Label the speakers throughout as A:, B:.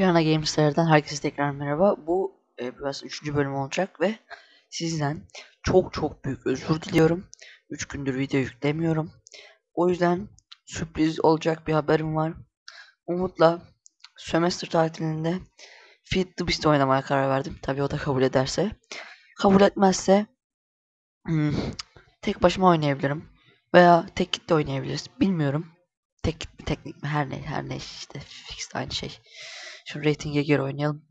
A: Piyana Games'lerden herkese tekrar merhaba. Bu e, biraz 3. bölüm olacak ve sizden çok çok büyük özür diliyorum. 3 gündür video yüklemiyorum. O yüzden sürpriz olacak bir haberim var. Umut'la sömestr tatilinde Feed the Beast oynamaya karar verdim. Tabii o da kabul ederse. Kabul etmezse hmm, tek başıma oynayabilirim. Veya tek kitle oynayabiliriz. Bilmiyorum. Tek teknik mi her ne her ne işte fix aynı şey. Şimdi ratinge geri oynayalım.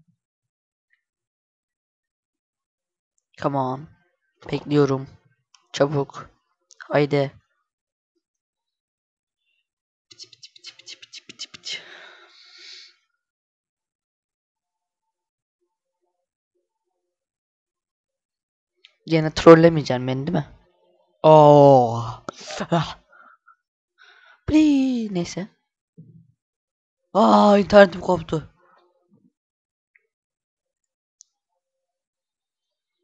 A: Come on. Bekliyorum. Çabuk. Haydi. Gene trollemeyeceksin beni değil mi? Oo. Ah. Neyse. Aa internetim koptu.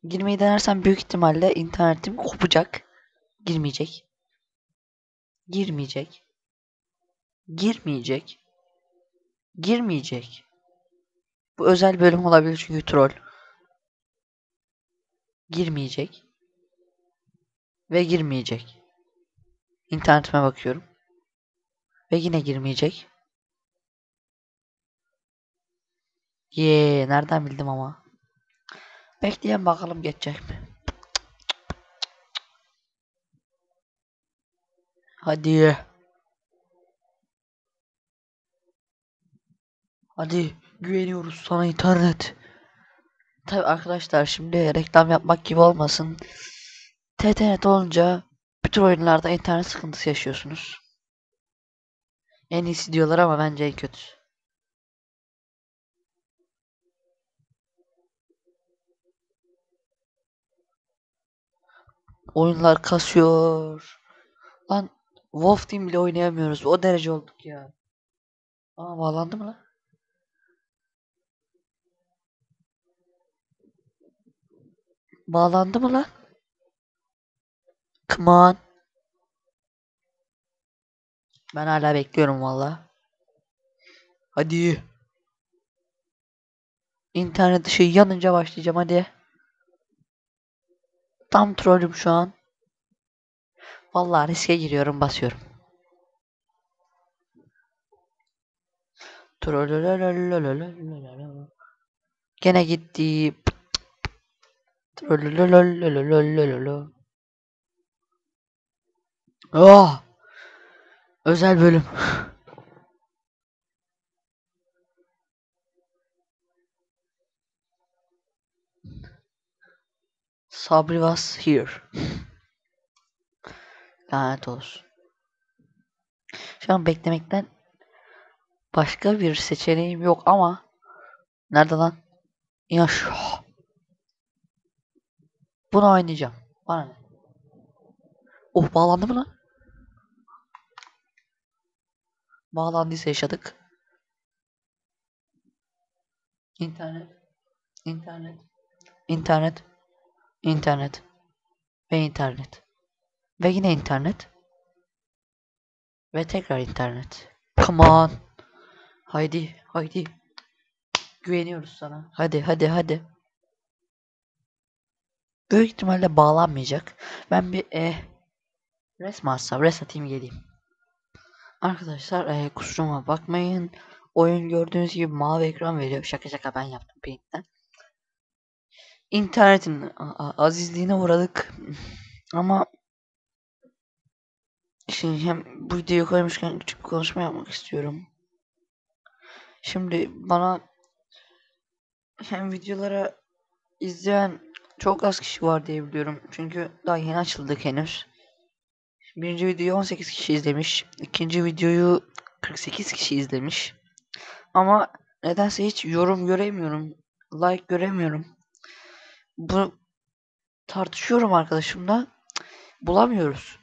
A: Girmeyi denersem büyük ihtimalle internetim kopacak. Girmeyecek. Girmeyecek. Girmeyecek. Girmeyecek. Bu özel bölüm olabilir çünkü troll. Girmeyecek. Ve girmeyecek. İnternetime bakıyorum. Ve yine girmeyecek. Yee nereden bildim ama. Bekleyen bakalım geçecek mi? Hadi. Hadi güveniyoruz sana internet. Tabi arkadaşlar şimdi reklam yapmak gibi olmasın. TTNet olunca bütün oyunlarda internet sıkıntısı yaşıyorsunuz. En iyisi diyorlar ama bence en kötüsü. oyunlar kasıyor. Lan Wolf Team bile oynayamıyoruz. O derece olduk ya. Aa bağlandı mı lan? Bağlandı mı lan? Come on. Ben hala bekliyorum valla. Hadi. İnternet ışığı yanınca başlayacağım hadi. Tam trollüm şu an. Vallahi riske giriyorum basıyorum. Gene gitti. Oh! Özel bölüm. Sabri was here. Lanet olsun. Şu an beklemekten başka bir seçeneğim yok ama nerede lan? Ya şu. Bunu oynayacağım. Bana ne? Oh bağlandı mı lan? Bağlandıysa yaşadık. İnternet. İnternet. İnternet. İnternet. Ve internet. Ve yine internet. Ve tekrar internet. Come on. Haydi, haydi. Güveniyoruz sana. Hadi, hadi, hadi. Büyük ihtimalle bağlanmayacak. Ben bir e, resmi açsam, res atayım geleyim. Arkadaşlar e, kusuruma bakmayın. Oyun gördüğünüz gibi mavi ekran veriyor. Şaka şaka ben yaptım Paint'ten. İnternetin azizliğine uğradık. Ama Şimdi hem bu videoyu koymuşken küçük bir konuşma yapmak istiyorum. Şimdi bana hem videolara izleyen çok az kişi var diye biliyorum. Çünkü daha yeni açıldık henüz. Birinci videoyu 18 kişi izlemiş. ikinci videoyu 48 kişi izlemiş. Ama nedense hiç yorum göremiyorum. Like göremiyorum. Bu tartışıyorum arkadaşımla. Bulamıyoruz.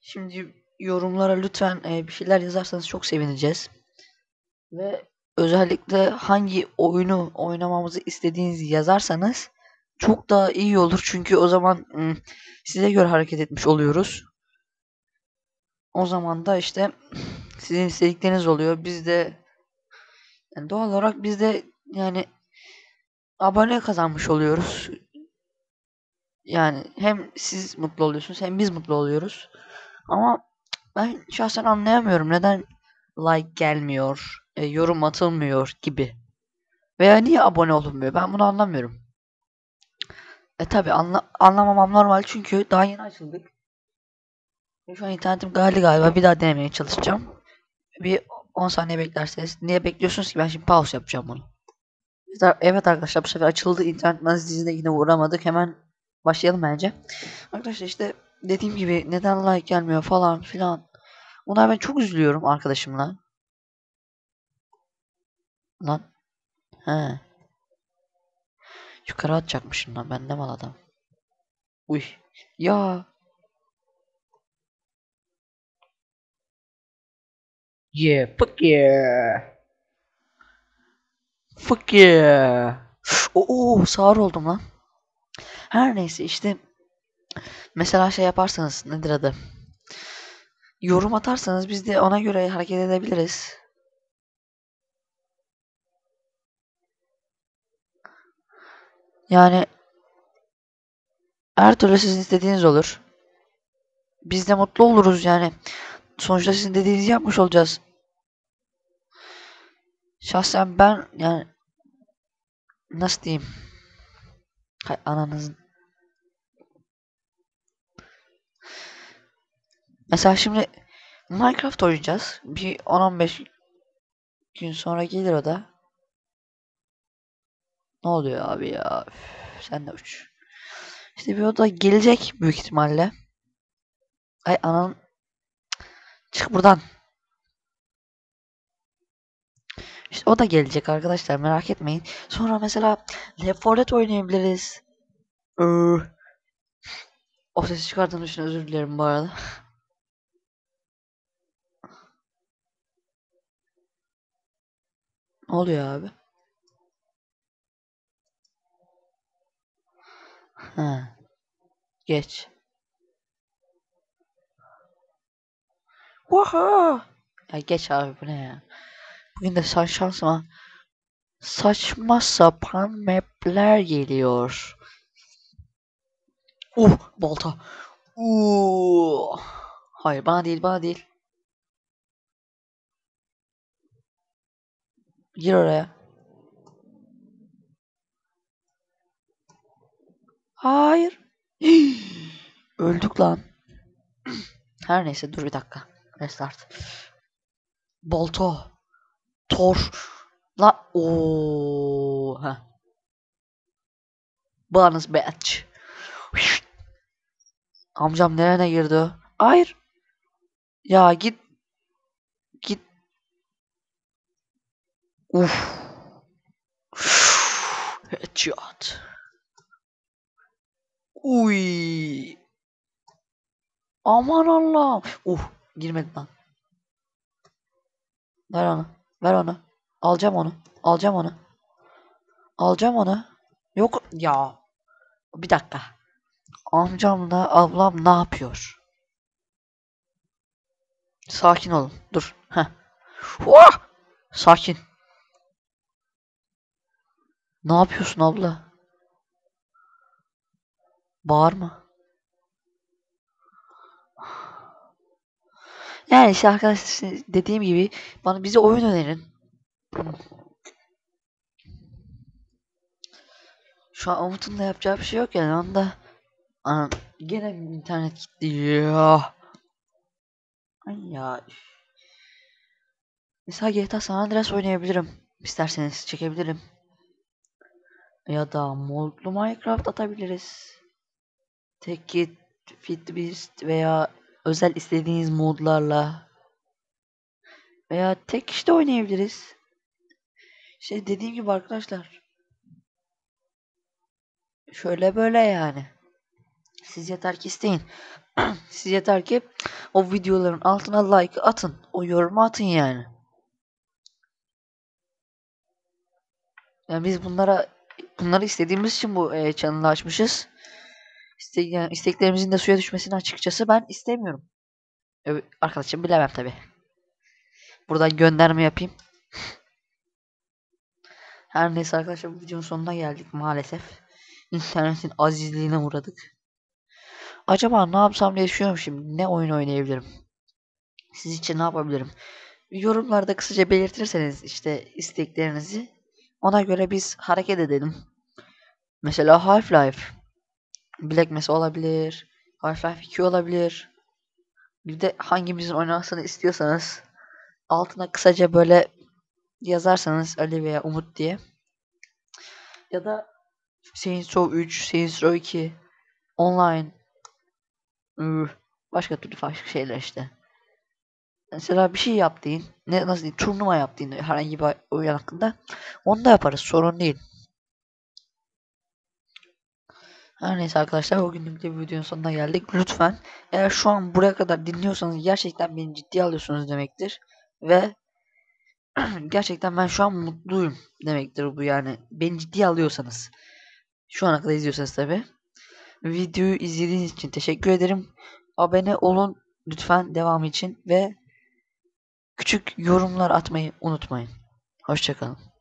A: Şimdi yorumlara lütfen e, bir şeyler yazarsanız çok sevineceğiz. Ve özellikle hangi oyunu oynamamızı istediğinizi yazarsanız çok daha iyi olur. Çünkü o zaman size göre hareket etmiş oluyoruz. O zaman da işte sizin istedikleriniz oluyor. Biz de Yani doğal olarak biz de yani abone kazanmış oluyoruz. Yani hem siz mutlu oluyorsunuz hem biz mutlu oluyoruz. Ama ben şahsen anlayamıyorum neden like gelmiyor, e, yorum atılmıyor gibi. Veya niye abone olunmuyor? Ben bunu anlamıyorum. E tabi anla anlamamam normal çünkü daha yeni açıldık. Şu an internetim geldi galiba. Bir daha denemeye çalışacağım. Bir 10 saniye beklerseniz. Niye bekliyorsunuz ki? Ben şimdi pause yapacağım bunu. Evet arkadaşlar bu sefer açıldı. İnternet menzilinde yine uğramadık. Hemen başlayalım bence. Arkadaşlar işte dediğim gibi neden like gelmiyor falan filan. Buna ben çok üzülüyorum arkadaşımla. Lan. He. Yukarı atacakmışım lan. Ben ne mal adam. Uy. Ya. Yeah, fuck yeah. Fuck yeah. Oo, sağır oldum lan. Her neyse işte mesela şey yaparsanız nedir adı? Yorum atarsanız biz de ona göre hareket edebiliriz. Yani her türlü sizin istediğiniz olur. Biz de mutlu oluruz yani. Sonuçta sizin dediğinizi yapmış olacağız. Şahsen ben yani nasıl diyeyim? Hay ananızın. Mesela şimdi Minecraft oynayacağız. Bir 10-15 gün sonra gelir o da. Ne oluyor abi ya? Üf, sen de uç. İşte bir o da gelecek büyük ihtimalle. Ay anan. Çık buradan. İşte o da gelecek arkadaşlar merak etmeyin. Sonra mesela Left 4 Dead oynayabiliriz. Ee, o sesi çıkardığım için özür dilerim bu arada. ne oluyor abi? Ha. Geç. Oha! Ya geç abi bu ne ya? Bugün de sen şansıma saçma sapan mapler geliyor. Uh balta. Uh. Hayır bana değil bana değil. Gir oraya. Hayır. Öldük lan. Her neyse dur bir dakika. Restart. Balta. Tor. La o ha. Bonus batch. Amcam nereye girdi? Hayır. Ya git. Git. Uf. Headshot. Uy. Aman Allah'ım. Uh, girmedi lan. Ver onu. Ver onu. Alacağım onu. Alacağım onu. Alacağım onu. Yok ya. Bir dakika. Amcamla ablam ne yapıyor? Sakin olun. Dur. Heh. Oh! Sakin. Ne yapıyorsun abla? Bağırma. Yani işte arkadaşlar dediğim gibi bana bize oyun önerin. Şu an Umut'un da yapacağı bir şey yok yani onda gene internet gitti ya. Ay ya. Mesela GTA San Andreas oynayabilirim. İsterseniz çekebilirim. Ya da modlu Minecraft atabiliriz. Tek Fit Beast veya özel istediğiniz modlarla veya tek işte oynayabiliriz. Şey dediğim gibi arkadaşlar. Şöyle böyle yani. Siz yeter ki isteyin. Siz yeter ki o videoların altına like atın. O yorumu atın yani. Yani biz bunlara bunları istediğimiz için bu e, açmışız. İste, yani isteklerimizin de suya düşmesini açıkçası ben istemiyorum. Evet, arkadaşım bilemem tabi. Buradan gönderme yapayım. Her neyse arkadaşlar bu videonun sonuna geldik maalesef. İnternetin azizliğine uğradık. Acaba ne yapsam diye düşünüyorum şimdi. Ne oyun oynayabilirim? Siz için ne yapabilirim? Yorumlarda kısaca belirtirseniz işte isteklerinizi ona göre biz hareket edelim. Mesela Half-Life. Black Mesa olabilir. Half-Life 2 olabilir. Bir de hangimizin oynamasını istiyorsanız altına kısaca böyle yazarsanız Ali veya Umut diye. Ya da Saints Row 3, Saints Row 2 online başka türlü başka şeyler işte. Mesela bir şey yaptığın, ne nasıl diyeyim, turnuva yaptığın herhangi bir oyun hakkında onu da yaparız. Sorun değil. Her neyse arkadaşlar bugünlük de videonun sonuna geldik. Lütfen eğer şu an buraya kadar dinliyorsanız gerçekten beni ciddiye alıyorsunuz demektir. Ve gerçekten ben şu an mutluyum demektir bu yani. Beni ciddiye alıyorsanız. Şu ana kadar izliyorsanız tabi. Videoyu izlediğiniz için teşekkür ederim. Abone olun lütfen devam için ve küçük yorumlar atmayı unutmayın. Hoşçakalın.